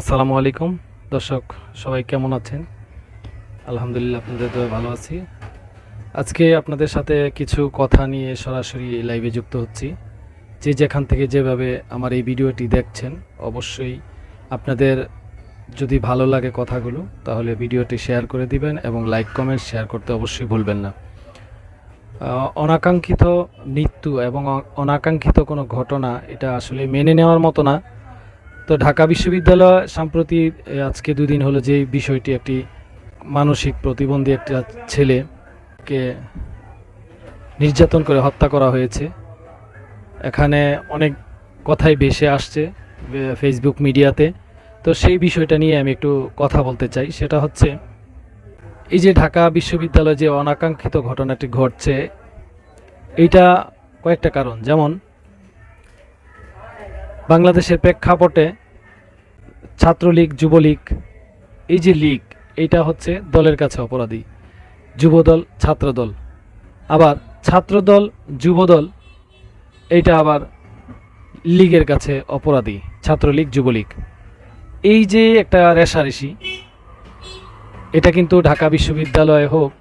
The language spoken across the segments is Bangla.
আসসালামু আলাইকুম। দর্শক, সবাই কেমন আছেন? আলহামদুলিল্লাহ, আপনাদের দয়ে ভালো আছি। আজকে আপনাদের সাথে কিছু কথা নিয়ে সরাসরি লাইভে যুক্ত হচ্ছি। যে যেখান থেকে যেভাবে আমার এই ভিডিওটি দেখছেন, অবশ্যই আপনাদের যদি ভালো লাগে কথাগুলো, তাহলে ভিডিওটি শেয়ার করে দিবেন এবং লাইক কমেন্ট শেয়ার করতে অবশ্যই ভুলবেন না। অনাকাঙ্ক্ষিত মৃত্যু এবং অনাকাঙ্ক্ষিত কোনো ঘটনা, এটা আসলে মেনে নেওয়ার মতো না। তো ঢাকা বিশ্ববিদ্যালয় সম্প্রতি আজকে দুদিন হলো যে বিষয়টি একটি মানসিক প্রতিবন্ধী একটা ছেলেকে নির্যাতন করে হত্যা করা হয়েছে। এখানে অনেক কথাই ভেসে আসছে ফেসবুক মিডিয়াতে। তো সেই বিষয়টা নিয়ে আমি একটু কথা বলতে চাই। সেটা হচ্ছে, এই যে ঢাকা বিশ্ববিদ্যালয়ে যে অনাকাঙ্ক্ষিত ঘটনাটি ঘটছে, এইটা কয়েকটা কারণ। যেমন বাংলাদেশের প্রেক্ষাপটে ছাত্রলীগ, যুবলীগ, এই যে লীগ, এইটা হচ্ছে দলের কাছে অপরাধী। যুবদল, ছাত্রদল। আবার ছাত্রদল, যুবদল, এইটা আবার লীগের কাছে অপরাধী, ছাত্রলীগ, যুবলীগ। এই যে একটা রেশারেশি এটা কিন্তু ঢাকা বিশ্ববিদ্যালয়ে হোক,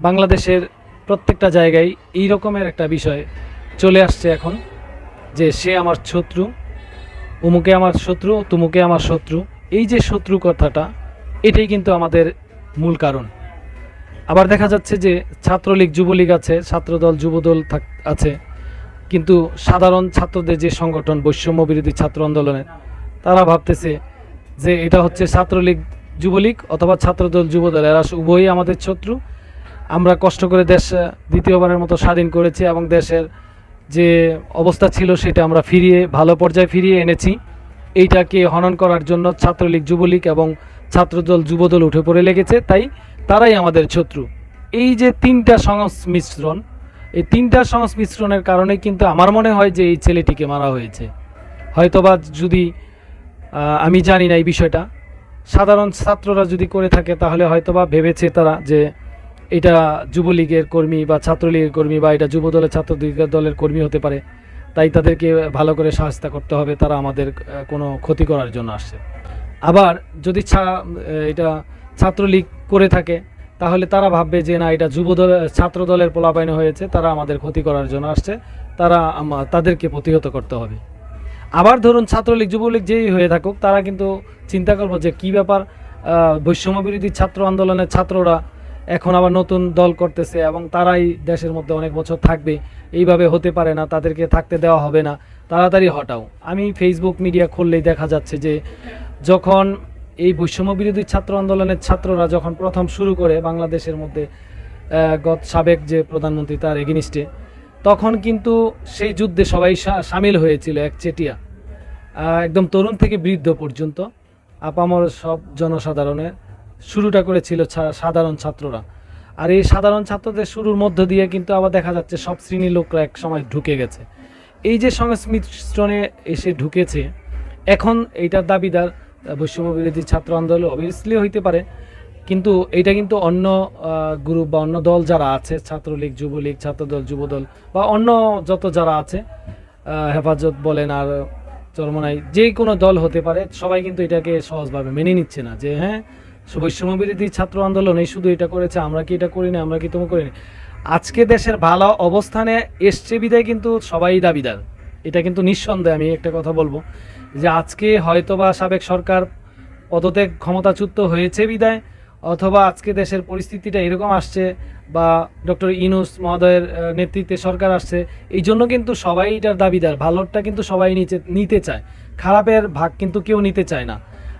বাংলাদেশের প্রত্যেকটা জায়গায় এই রকমের একটা বিষয় চলে আসছে এখন, যে সে আমার শত্রু উমুকে আমার শত্রু, তুমুকে আমার শত্রু। এই যে শত্রু কথাটা, এটাই কিন্তু আমাদের মূল কারণ। আবার দেখা যাচ্ছে যে ছাত্রলীগ, যুবলীগ আছে, ছাত্রদল, যুবদল থাক আছে। কিন্তু সাধারণ ছাত্রদের যে সংগঠন বৈষম্য বিরোধী ছাত্র আন্দোলনের, তারা ভাবতেছে যে এটা হচ্ছে ছাত্রলীগ, যুবলীগ অথবা ছাত্রদল, যুবদল। এরা উভয়ই আমাদের শত্রু। আমরা কষ্ট করে দেশ দ্বিতীয়বারের মতো স্বাধীন করেছি এবং দেশের যে অবস্থা ছিল সেটা আমরা ফিরিয়ে, ভালো পর্যায়ে ফিরিয়ে এনেছি। এইটাকে হনন করার জন্য ছাত্রলীগ যুবলীগ এবং ছাত্রদল যুবদল উঠে পড়ে লেগেছে, তাই তারাই আমাদের শত্রু। এই যে তিনটা সংমিশ্রণ, এই তিনটা সংমিশ্রণের কারণে কিন্তু আমার মনে হয় যে এই ছেলেটিকে মারা হয়েছে। হয়তোবা যদি আমি জানি না এই বিষয়টা। সাধারণ ছাত্ররা যদি করে থাকে, তাহলে হয়তোবা ভেবেছে তারা যে এটা যুবলীগের কর্মী বা ছাত্রলীগের কর্মী বা এটা যুব দলের ছাত্র দলের কর্মী হতে পারে, তাই তাদেরকে ভালো করে সাহায্য করতে হবে, তারা আমাদের কোনো ক্ষতি করার জন্য আসছে। আবার যদি এটা ছাত্রলীগ করে থাকে, তাহলে তারা ভাববে যে না, এটা যুব দল ছাত্র দলের পোলাপাইনে হয়েছে, তারা আমাদের ক্ষতি করার জন্য আসছে, তারা তাদেরকে প্রতিহত করতে হবে। আবার ধরুন ছাত্রলীগ, যুবলীগ যেই হয়ে থাকুক, তারা কিন্তু চিন্তা করব যে কি ব্যাপার বৈষম্য বিরোধী ছাত্র আন্দোলনের ছাত্ররা এখন আবার নতুন দল করতেছে এবং তারাই দেশের মধ্যে অনেক বছর থাকবে। এইভাবে হতে পারে না তাদেরকে থাকতে দেওয়া হবে না। তাড়াতাড়ি হটাও। আমি ফেসবুক মিডিয়া খুললেই দেখা যাচ্ছে যে যখন এই বৈষম্য বিরোধী ছাত্র আন্দোলনের ছাত্ররা যখন প্রথম শুরু করে বাংলাদেশের মধ্যে গত সাবেক যে প্রধানমন্ত্রী তার এগেনিস্টে তখন কিন্তু সেই যুদ্ধে সবাই সামিল হয়েছিল একচেটিয়া আহ, একদম তরুণ থেকে বৃদ্ধ পর্যন্ত। আপামর সব জনসাধারণের শুরুটা করেছিল সাধারণ ছাত্ররা। আর এই সাধারণ ছাত্রদের শুরুর মধ্য দিয়ে কিন্তু আবার দেখা যাচ্ছে সব শ্রেণির লোকরা এক সময় ঢুকে গেছে। এই যে সংমিশ্রণে এসে ঢুকেছে, এখন এইটার দাবিদার বৈষম্য বিরোধী ছাত্র আন্দোলন অবভিয়াসলি হইতে পারে। কিন্তু এটা কিন্তু অন্য গ্রুপ বা অন্য দল যারা আছে, ছাত্রলীগ, যুবলীগ, ছাত্রদল, যুবদল বা অন্য যত যারা আছে হেফাজত বলেন আর চরমনাই যে কোনো দল হতে পারে, সবাই কিন্তু এটাকে সহজভাবে মেনে নিচ্ছে না যে হ্যাঁ বৈষম্য বিরোধী ছাত্র আন্দোলন, এই শুধু এটা করেছে, আমরা কি এটা করি না আমরা কি তুমি করি না আজকে দেশের ভালো অবস্থানে এসছে বিদায় কিন্তু সবাই দাবিদার। এটা কিন্তু নিঃসন্দেহে আমি একটা কথা বলব, যে আজকে হয়তোবা সাবেক সরকার পদত্যাগ ক্ষমতাচ্যুত হয়েছে বিদায়, অথবা আজকে দেশের পরিস্থিতিটা এরকম আসছে বা ডক্টর ইনুস মহোদয়ের নেতৃত্বে সরকার আসছে, এই জন্য কিন্তু সবাই এটার দাবিদার ভালোটা কিন্তু সবাই নিচে, নিতে চায়। খারাপের ভাগ কিন্তু কেউ নিতে চায় না।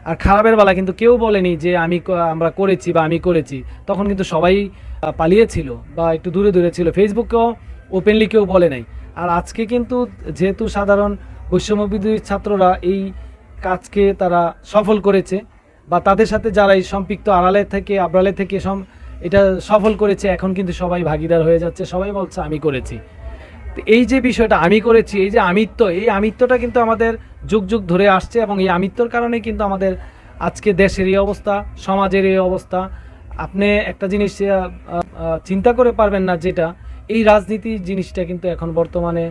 আর খারাপের বেলা কিন্তু কেউ বলেনি যে আমি আমরা করেছি বা আমি করেছি। তখন কিন্তু সবাই পালিয়েছিল বা একটু দূরে দূরে ছিল। ফেসবুকেও ওপেনলি কেউ বলে নাই। আর আজকে কিন্তু যেহেতু সাধারণ বৈষম্যবিধি ছাত্ররা এই কাজকে তারা সফল করেছে বা তাদের সাথে যারা এই সম্পৃক্ত আড়ালে থেকে, আবড়ালে থেকে সম এটা সফল করেছে, এখন কিন্তু সবাই ভাগিদার হয়ে যাচ্ছে। সবাই বলছে, আমি করেছি। এই যে বিষয়টা আমি করেছি, এই যে আমিত্ব, এই আমিত্বটা কিন্তু আমাদের যুগ যুগ ধরে আসছে এবং এই আমিত্বর কারণে কিন্তু আমাদের আজকে দেশের এই অবস্থা, সমাজের এই অবস্থা। আপনি একটা জিনিস চিন্তা করে পারবেন না যেটা, এই রাজনীতি জিনিসটা কিন্তু এখন বর্তমানে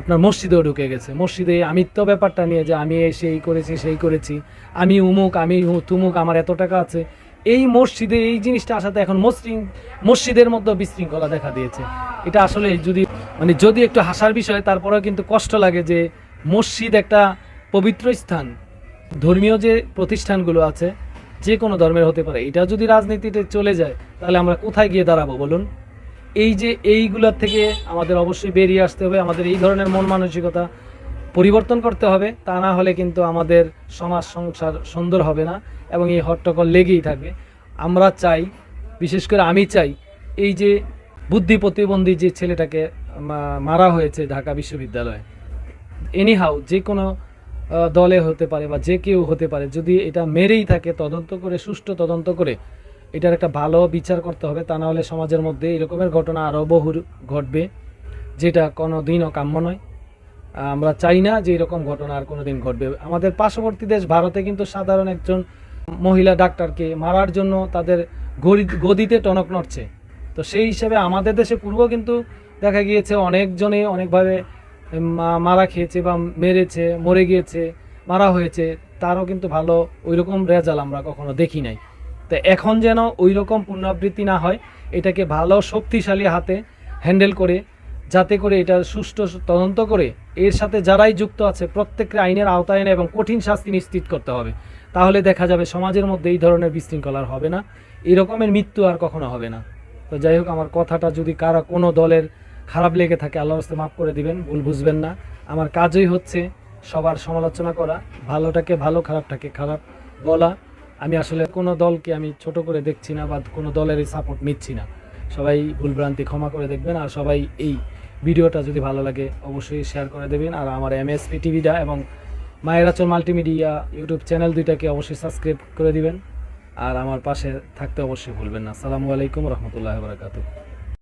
আপনার মসজিদেও ঢুকে গেছে। মসজিদে এই আমিত্ব ব্যাপারটা নিয়ে যে আমি সেই করেছি সেই করেছি, আমি উমুক, আমি তুমুক, আমার এত টাকা আছে এই মসজিদে এই জিনিসটা আসাতে এখন মসৃণ, মসজিদের মধ্যে বিশৃঙ্খলা দেখা দিয়েছে। এটা আসলে যদি মানে যদি একটু হাসার বিষয়, তারপরেও কিন্তু কষ্ট লাগে যে মসজিদ একটা পবিত্র স্থান। ধর্মীয় যে প্রতিষ্ঠানগুলো আছে, যে কোনো ধর্মের হতে পারে, এটা যদি রাজনীতিতে চলে যায়, তাহলে আমরা কোথায় গিয়ে দাঁড়াবো বলুন? এই যে এইগুলোর থেকে আমাদের অবশ্যই বেরিয়ে আসতে হবে, আমাদের এই ধরনের মন মানসিকতা পরিবর্তন করতে হবে, তা না হলে কিন্তু আমাদের সমাজ সংসার সুন্দর হবে না। এবং এই হট্টগোল লেগেই থাকবে আমরা চাই, বিশেষ করে আমি চাই, এই যে বুদ্ধি প্রতিবন্ধী যে ছেলেটাকে মারা হয়েছে ঢাকা বিশ্ববিদ্যালয়ে। এনিহাউ যে কোনো দলে হতে পারে বা যে কেউ হতে পারে, যদি এটা মেরেই থাকে, তদন্ত করে, সুষ্ঠু তদন্ত করে, এটার একটা ভালো বিচার করতে হবে, তা না হলে সমাজের মধ্যে এরকমের ঘটনা আরও বহু ঘটবে, যেটা কোনো দিনও কাম্য নয়। আমরা চাই না যে এরকম ঘটনা আর কোনো দিন ঘটবে। আমাদের পার্শ্ববর্তী দেশ ভারতে কিন্তু সাধারণ একজন মহিলা ডাক্তারকে মারার জন্য তাদের গদি- গদিতে টনক নড়ছে। তো সেই হিসাবে আমাদের দেশে পূর্ব কিন্তু দেখা গিয়েছে অনেকজনে অনেকভাবে মারা খেয়েছে বা মেরেছে, মরে গিয়েছে, মারা হয়েছে, তারও কিন্তু ভালো ওই রকম রেজাল্ট আমরা কখনো দেখি নাই। তো এখন যেন ওই রকম পুনরাবৃত্তি না হয়, এটাকে ভালো শক্তিশালী হাতে হ্যান্ডেল করে যাতে করে এটা সুষ্ঠু তদন্ত করে এর সাথে যারাই যুক্ত আছে প্রত্যেককে আইনের আওতায় এনে এবং কঠিন শাস্তি নিশ্চিত করতে হবে। তাহলে দেখা যাবে সমাজের মধ্যে এই ধরনের বিশৃঙ্খলার হবে না। এরকমের মৃত্যু আর কখনো হবে না। তো যাই হোক, আমার কথাটা যদি কারা কোনো দলের খারাপ লেগে থাকে আল্লাহ হস্তে মাফ করে দিবেন, ভুল বুঝবেন না। আমার কাজই হচ্ছে সবার সমালোচনা করা, ভালোটাকে ভালো, খারাপটাকে খারাপ বলা। আমি আসলে কোনো দলকে আমি ছোট করে দেখছি না বা কোনো দলের সাপোর্ট নিচ্ছি না। সবাই ভুলভ্রান্তি ক্ষমা করে দেখবেন আর সবাই এই ভিডিওটা যদি ভালো লাগে, অবশ্যই শেয়ার করে দেবেন। আর আমার এমএসপি টিভিটা এবং মায়েরাচল মাল্টিমিডিয়া ইউটিউব চ্যানেল দুইটাকে অবশ্যই সাবস্ক্রাইব করে দিবেন। আর আমার পাশে থাকতে অবশ্যই ভুলবেন না। সালামু আলাইকুম রহমতুল্লাহ বারাকাতুহ।